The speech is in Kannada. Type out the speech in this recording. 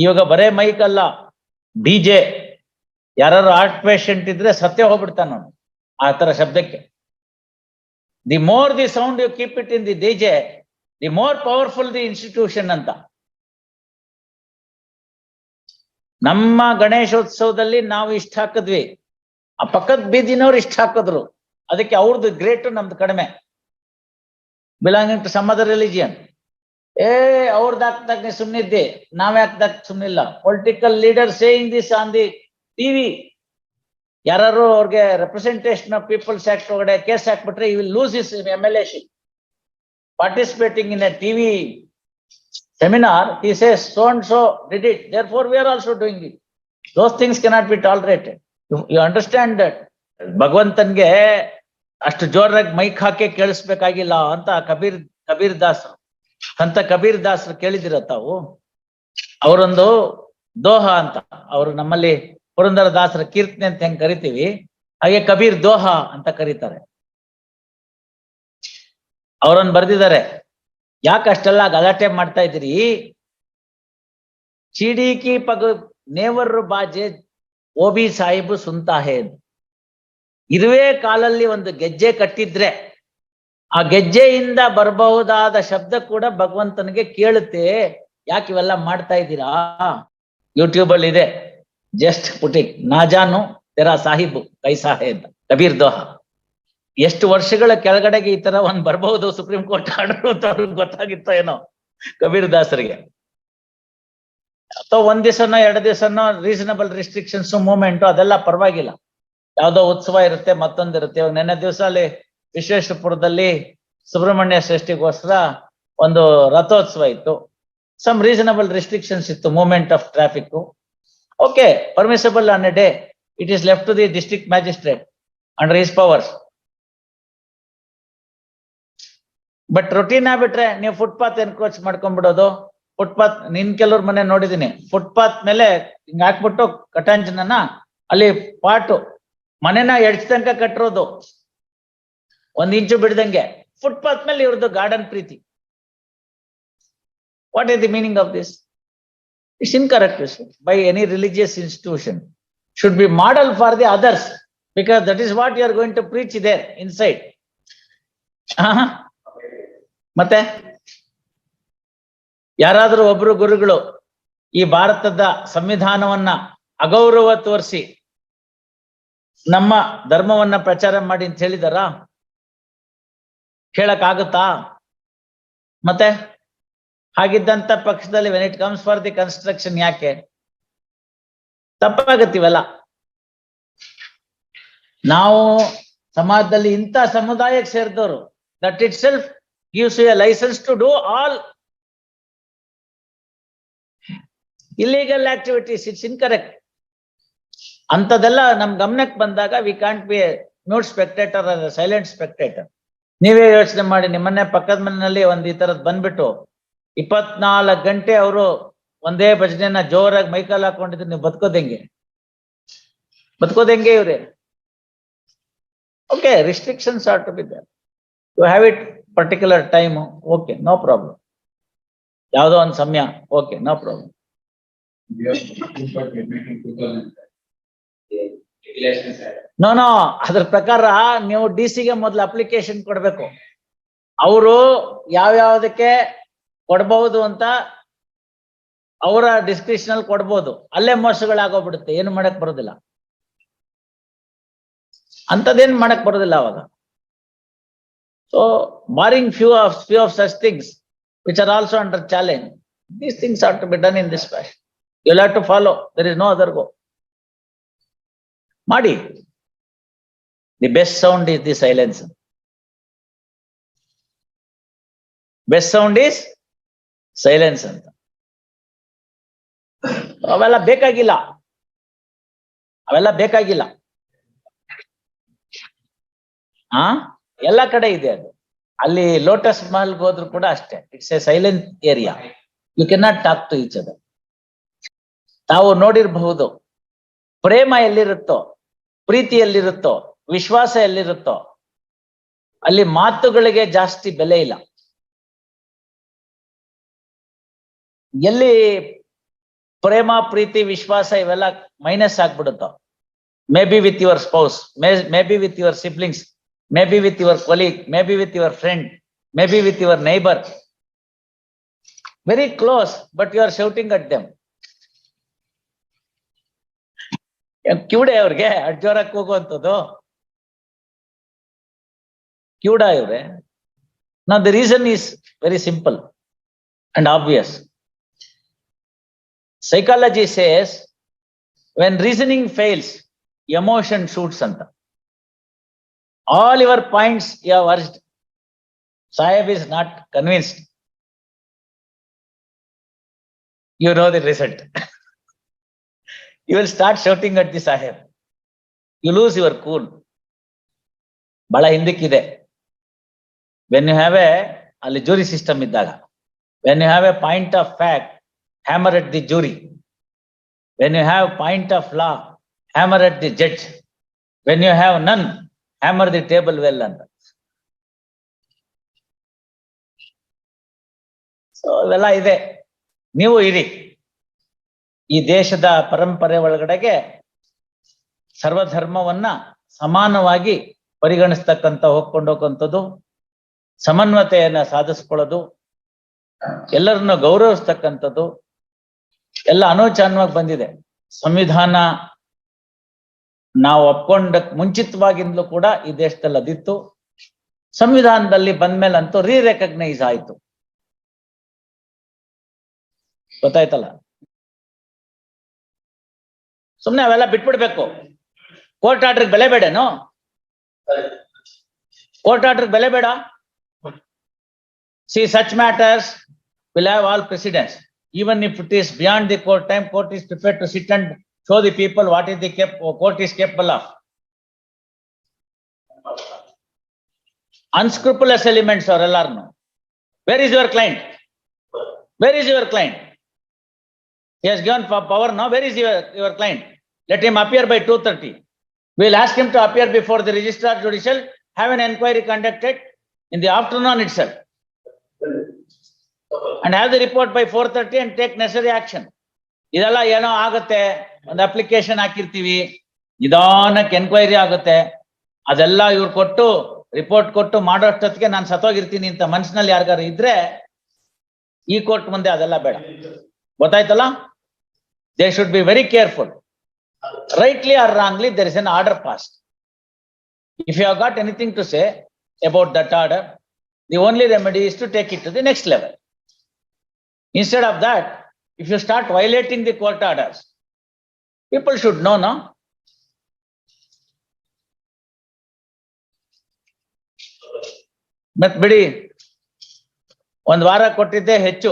ಇವಾಗ ಬರೇ ಮೈಕ್ ಅಲ್ಲ. ಡಿಜೆ ಯಾರು ಆರ್ಟ್ ಪೇಷಂಟ್ ಇದ್ರೆ ಸತ್ಯ ಹೋಗ್ಬಿಡ್ತಾನ ಆ ತರ ಶಬ್ದಕ್ಕೆ. The more the sound you keep it in the DJ the more powerful the institution ಅಂತ. ನಮ್ಮ ಗಣೇಶೋತ್ಸವದಲ್ಲಿ ನಾವು ಇಷ್ಟ ಹಾಕಿದ್ವಿ. ಆ ಪಕ್ಕದ ಬೀದಿನವ್ರು ಇಷ್ಟ ಹಾಕಿದ್ರು. ಅದಕ್ಕೆ ಅವ್ರದ್ದು ಗ್ರೇಟ್ ನಮ್ದು ಕಡಿಮೆ. Belonging to some other religion ಏ ಅವ್ರದ್ದು ಹಾಕ್ದಾಗ ನೀ ಸುಮ್ನಿದ್ದೆ ನಾವ್ ಹಾಕ್ದಾಗ ಸುಮ್ನಿಲ್ಲ political leader saying this on the TV ಯಾರು ಅವ್ರಿಗೆ ರೆಪ್ರೆಸೆಂಟೇಷನ್ ಆಫ್ ಪೀಪಲ್ಸ್ ಆಕ್ಟ್ ಒಳಗಡೆ ಕೇಸ್ ಹಾಕ್ಬಿಟ್ರೆ you will lose is M L A participating in a TV seminar, he says, so and so did it, therefore we are also doing it. Those things cannot be tolerated. You, you understand that? ಭಗವಂತನ್ಗೆ ಅಷ್ಟು ಜೋರಾಗಿ ಮೈಕ್ ಹಾಕಿ ಕೇಳಿಸ್ಬೇಕಾಗಿಲ್ಲ ಅಂತ ಕಬೀರ್ ಕಬೀರ್ ದಾಸರು ಅಂತ ಕಬೀರ್ ದಾಸರು ಕೇಳಿದಿರ ತಾವು? ಅವರೊಂದು ದೋಹ ಅಂತ, ಅವರು ನಮ್ಮಲ್ಲಿ ಪುರಂದರ ದಾಸರ ಕೀರ್ತನೆ ಅಂತ ಹೆಂಗ್ ಕರಿತೀವಿ, ಹಾಗೆ ಕಬೀರ್ ದೋಹ ಅಂತ ಕರೀತಾರೆ. ಅವರನ್ನು ಬರ್ದಿದ್ದಾರೆ. ಯಾಕೆ ಅಷ್ಟೆಲ್ಲ ಗಲಾಟೆ ಮಾಡ್ತಾ ಇದ್ದೀರಿ? ಚಿಡಿಕಿ ಪಗ ನೇವರು ಬಾಜೆ ಓಬಿ ಸಾಹಿಬು ಸುಂತಾಹೆ ಇದುವೇ ಕಾಲಲ್ಲಿ ಒಂದು ಗೆಜ್ಜೆ ಕಟ್ಟಿದ್ರೆ ಆ ಗೆಜ್ಜೆಯಿಂದ ಬರಬಹುದಾದ ಶಬ್ದ ಕೂಡ ಭಗವಂತನಿಗೆ ಕೇಳುತ್ತೆ. ಯಾಕೆ ಇವೆಲ್ಲ ಮಾಡ್ತಾ ಇದ್ದೀರಾ? ಯೂಟ್ಯೂಬ್ ಅಲ್ಲಿ ಇದೆ. ಜಸ್ಟ್ ಪುಟಿಕ್ ನಾಜಾನು ತೆರಾ ಸಾಹಿಬು, ಕೈ ಸಾಹೇಬ್ ಕಬೀರ್ ದೋಹ. ಎಷ್ಟು ವರ್ಷಗಳ ಕೆಳಗಡೆಗೆ ಈ ತರ ಒಂದ್ ಬರಬಹುದು ಸುಪ್ರೀಂ ಕೋರ್ಟ್ ಆರ್ಡರ್ ಅಂತ ಅವ್ರಿಗೆ ಗೊತ್ತಾಗಿತ್ತೋ ಏನೋ ಕಬೀರ್ ದಾಸರಿಗೆ. ಅಥವಾ ಒಂದ್ ದಿವಸನೋ, ಎರಡು ದಿವಸನೋ ರೀಸನಬಲ್ ರಿಸ್ಟ್ರಿಕ್ಷನ್ಸ್ ಮೂವ್ಮೆಂಟ್ ಅದೆಲ್ಲ ಪರವಾಗಿಲ್ಲ. ಯಾವ್ದೋ ಉತ್ಸವ ಇರುತ್ತೆ, ಮತ್ತೊಂದಿರುತ್ತೆ. ಇವಾಗ ನೆನ್ನೆ ದಿವಸ ಅಲ್ಲಿ ವಿಶ್ವೇಶ್ವರಪುರದಲ್ಲಿ ಸುಬ್ರಹ್ಮಣ್ಯ ಷಷ್ಠಿಗೋಸ್ಕರ ಒಂದು ರಥೋತ್ಸವ ಇತ್ತು. ಸಮ್ ರೀಸನಬಲ್ ರಿಸ್ಟ್ರಿಕ್ಷನ್ಸ್ ಇತ್ತು movement of traffic okay permissible on a day it is left to the district magistrate under his powers but routine ಆಗ್ಬಿಟ್ರೆ ನೀವು ಫುಟ್ಪಾತ್ ಎನ್ಕ್ರೋಚ್ ಮಾಡ್ಕೊಂಡ್ಬಿಡೋದು ಫುಟ್ಪಾತ್ ನಿನ್ ಕೆಲವ್ರ ಮನೆ ನೋಡಿದೀನಿ ಫುಟ್ಪಾತ್ ಮೇಲೆ ಹಿಂಗ್ ಹಾಕ್ಬಿಟ್ಟು ಕಟಾಂಜನನ ಅಲ್ಲಿ ಪಾಟು ಮನೆನ ಎಡ್ಸ್ ತನಕ ಕಟ್ಟಿರೋದು ಒಂದ್ ಇಂಚು ಬಿಡ್ದಂಗೆ ಫುಟ್ಪಾತ್ ಮೇಲೆ ಇವ್ರದ್ದು garden Preethi. What is the meaning of this it's incorrect by any religious institution should be model for the others because that is what you are going to preach ಇದೆ ಇನ್ಸೈಡ್ ಮತ್ತೆ? ಯಾರಾದರೂ ಒಬ್ರು ಗುರುಗಳು ಈ ಭಾರತದ ಸಂವಿಧಾನವನ್ನ ಅಗೌರವ ತೋರಿಸಿ ನಮ್ಮ ಧರ್ಮವನ್ನ ಪ್ರಚಾರ ಮಾಡಿ ಅಂತ ಹೇಳಿದಾರ? ಹೇಳಕ್ ಆಗುತ್ತಾ ಮತ್ತೆ? ಹಾಗಿದ್ದಂತ ಪಕ್ಷದಲ್ಲಿ when it comes for the construction ಯಾಕೆ? ತಪ್ಪಾಗತ್ತಿವಲ್ಲ. ನಾವು ಸಮಾಜದಲ್ಲಿ ಇಂಥ ಸಮುದಾಯಕ್ಕೆ ಸೇರಿದವರು that itself gives a licence to do all all activities it's incorrect. ಅಂಥದ್ದೆಲ್ಲ ನಮ್ ಗಮನಕ್ಕೆ ಬಂದಾಗ we can't be not spectator silent spectator ನೀವೇ ಯೋಚನೆ ಮಾಡಿ, ನಿಮ್ಮನ್ನೇ ಪಕ್ಕದ ಮನೆಯಲ್ಲಿ ಒಂದ್ ಈ ತರದ್ ಬಂದ್ಬಿಟ್ಟು ಇಪ್ಪತ್ನಾಲ್ಕು ಗಂಟೆ ಅವರು ಒಂದೇ ಭಜನೆನ ಜೋರಾಗಿ ಮೈಕಲ್ ಹಾಕೊಂಡಿದ್ರೆ ನೀವು ಬದುಕೋದೆಂಗೆ ಹೆಂಗೆ? ಬದುಕೋದ್ ಹೆಂಗೆ ಇವ್ರೆ? Okay restrictions are to be there you have it particular time okay no problem ಯಾವುದೋ ಒಂದು ಸಮಯ ಓಕೆ ನೋ ಪ್ರಾಬ್ಲಮ್ ನೋ ನಾನು ಅದ್ರ ಪ್ರಕಾರ ನೀವು ಡಿ ಗೆ ಮೊದ್ಲು ಅಪ್ಲಿಕೇಶನ್ ಕೊಡ್ಬೇಕು. ಅವರು ಯಾವ ಯಾವ್ದಕ್ಕೆ ಕೊಡ್ಬಹುದು ಅಂತ ಅವರ ಡಿಸ್ಕ್ರಿಪ್ಷನ್ ಅಲ್ಲಿ ಕೊಡ್ಬೋದು. ಅಲ್ಲೇ ಮೋಸಗಳಾಗೋಗ್ಬಿಡುತ್ತೆ, ಏನು ಮಾಡಕ್ ಬರೋದಿಲ್ಲ. ಅಂತದೇನ್ ಮಾಡಕ್ ಬರೋದಿಲ್ಲ ಅವಾಗ. So ಮಾರಿಂಗ್ few of few of such things which are also under challenge these things are to be done in this fashion you have to follow there is no other go ಮಾಡಿ The best sound is the silence best sound is silence ಅಂತ ಅವೆಲ್ಲ ಬೇಕಾಗಿಲ್ಲ. ಅವೆಲ್ಲ ಬೇಕಾಗಿಲ್ಲ. ಆ? ಎಲ್ಲ ಕಡೆ ಇದೆ ಅದು. ಅಲ್ಲಿ ಲೋಟಸ್ ಮಹಲ್ ಹೋದ್ರು ಕೂಡ ಅಷ್ಟೇ. It's a silent area you can not talk to each other ತಾವು ನೋಡಿರಬಹುದು. ಪ್ರೇಮ ಎಲ್ಲಿರುತ್ತೋ ಪ್ರೀತಿ ಎಲ್ಲಿರುತ್ತೋ ವಿಶ್ವಾಸ ಎಲ್ಲಿರುತ್ತೋ ಅಲ್ಲಿ ಮಾತುಗಳಿಗೆ ಜಾಸ್ತಿ ಬೆಲೆ ಇಲ್ಲ. ಎಲ್ಲಿ ಪ್ರೇಮ, ಪ್ರೀತಿ, ವಿಶ್ವಾಸ ಇವೆಲ್ಲ minus ಆಗ್ಬಿಡುತ್ತೋ. May be with your spouse may may be with your siblings may be with your colleague may be with your friend may be with your neighbour very close but you are shouting at them ಕಿವುಡೆ ಅವ್ರಿಗೆ ಅಡ್ಜೋರಕ್ಕೆ ಹೋಗುವಂಥದ್ದು. ಕಿವುಡ ಇವ್ರೆ ನಾ the reason is very simple and obvious psychology says when reasoning fails emotion shoots ಅಂತ all your points you have urged Saheb is not convinced you know the result. you will start shouting at the Sahib. You lose your cool. ಬಹಳ ಹಿಂದಕ್ಕಿದೆ ವೆನ್ ಯು ಹ್ಯಾವ್ ಎ ಅಲ್ಲಿ ಜೂರಿ ಸಿಸ್ಟಮ್ ಇದ್ದಾಗ when you have a point of fact hammer at the jury when you have point of law hammer at the judge when you have none hammer the table well ಅಂತ ಸೊ ಇವೆಲ್ಲ ಇದೆ. ನೀವು ಇರಿ. ಈ ದೇಶದ ಪರಂಪರೆ ಒಳಗಡೆಗೆ ಸರ್ವಧರ್ಮವನ್ನ ಸಮಾನವಾಗಿ ಪರಿಗಣಿಸ್ತಕ್ಕಂಥ, ಹೋಗ್ಕೊಂಡು ಹೋಗುವಂಥದ್ದು ಸಮನ್ವತೆಯನ್ನ ಸಾಧಿಸ್ಕೊಳ್ಳೋದು ಎಲ್ಲರನ್ನ ಗೌರವಿಸ್ತಕ್ಕಂಥದ್ದು ಎಲ್ಲ ಅನೋಚಾನವಾಗಿ ಬಂದಿದೆ. ಸಂವಿಧಾನ ನಾವು ಒಪ್ಕೊಂಡ ಮುಂಚಿತವಾಗಿಂದಲೂ ಕೂಡ ಈ ದೇಶದಲ್ಲಿ ಅದಿತ್ತು. ಸಂವಿಧಾನದಲ್ಲಿ ಬಂದ್ಮೇಲಂತೂ ರೀ ರೆಕಗ್ನೈಸ್ ಆಯ್ತು. ಗೊತ್ತಾಯ್ತಲ್ಲ? ಸುಮ್ನೆ ಅವೆಲ್ಲ ಬಿಟ್ಬಿಡ್ಬೇಕು. ಕೋರ್ಟ್ ಆರ್ಡರ್ ಬೆಲೆ ಬೇಡೇನು? ಕೋರ್ಟ್ ಆರ್ಡರ್ ಬೆಲೆ ಬೇಡ? See, such matters will have all precedence. Even if it is beyond the court time, court is prepared to sit and show the people what is the cap court is capable of. Unscrupulous elements are alarm. Where is your client? Where is your client? He has given power now. Where is your, your client? Let him appear by 2.30. We'll ask him to appear before the registrar judicial, have an inquiry conducted in the afternoon itself. And have the report by four thirty and take necessary action ಇದೆಲ್ಲ ಏನೋ ಆಗುತ್ತೆ, ಒಂದು ಅಪ್ಲಿಕೇಶನ್ ಹಾಕಿರ್ತೀವಿ, ನಿಧಾನಕ್ಕೆ ಎನ್ಕ್ವೈರಿ ಆಗುತ್ತೆ. ಅದೆಲ್ಲ ಇವ್ರು ಕೊಟ್ಟು ರಿಪೋರ್ಟ್ ಕೊಟ್ಟು ಮಾಡೋಷ್ಟೊತ್ತಿಗೆ ನಾನು ಸತೋಗಿರ್ತೀನಿ ಅಂತ ಮನಸ್ಸಿನಲ್ಲಿ ಯಾರಿಗಾದ್ರು ಇದ್ರೆ, ಈ ಕೋರ್ಟ್ ಮುಂದೆ ಅದೆಲ್ಲ ಬೇಡ. ಗೊತ್ತಾಯ್ತಲ್ಲ? They should be very careful rightly or wrongly there is an order pass if you got anything to say about that order the only remedy is to take it to the next level Instead of that, if you start violating the court orders, people should know, no? ಮತ್ ಬಿಡಿ ಒಂದ್ ವಾರ ಕೊಟ್ಟಿದ್ದೆ ಹೆಚ್ಚು